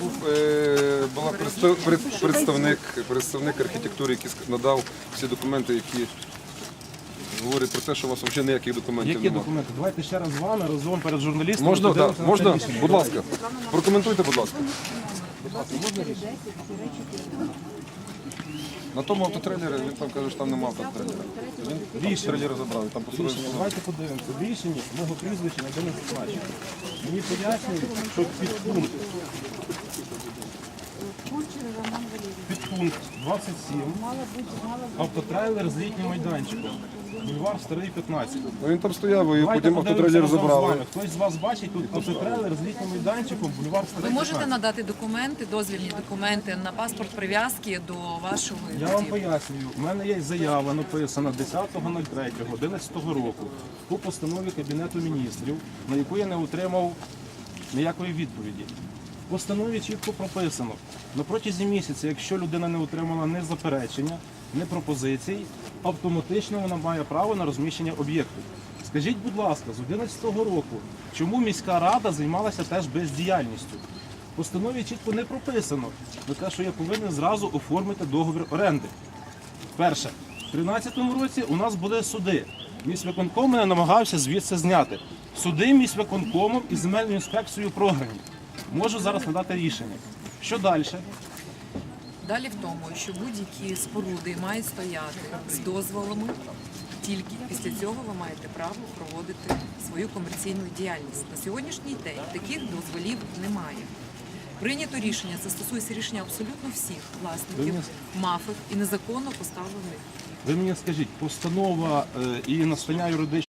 був, була представ- пред- представник, представник архітектури, який надав всі документи, які говорять про те, що у вас взагалі ніяких документів Які немає. документи? Давайте ще раз з вами разом перед журналістами. Можна, це можна, будь ласка, прокоментуйте, будь ласка. На тому автотрейлері він там каже, що там нема автотрейлера. Він Рішення. трейлер забрав, він там Рішення, давайте подивимося. В рішенні мого прізвища ніде не зазначено. Мені пояснюють, що підпункт, підпункт 27, автотрейлер з літнім майданчиком. Бульвар Старий 15. Ну, він там стояв і Давайте потім подивимося автотрейлер разом з забрали. вами. Хтось з вас бачить тут автотрейлер з літнім майданчиком, бульвар Ви Старий можете надати документи, дозвільні документи на паспорт прив'язки до вашого Я вам пояснюю, у мене є заява написана 10.03.11 року по постанові Кабінету міністрів, на яку я не отримав ніякої відповіді. В постанові чітко прописано, на протязі місяця, якщо людина не отримала ні заперечення, ні пропозицій, автоматично вона має право на розміщення об'єкту. Скажіть, будь ласка, з 2011 року, чому міська рада займалася теж бездіяльністю? Постанові чітко не прописано про те, що я повинен зразу оформити договір оренди. Перше, в 2013 році у нас були суди. Міськвиконком мене намагався звідси зняти. Суди міськвиконкомом і земельною інспекцією програні. Можу зараз надати рішення. Що далі? Далі в тому, що будь-які споруди мають стояти з дозволами. Тільки після цього ви маєте право проводити свою комерційну діяльність. На сьогоднішній день таких дозволів немає. Прийнято рішення, це стосується рішення абсолютно всіх власників мафів і незаконно поставлених. Ви мені скажіть, постанова е, і настання юридичної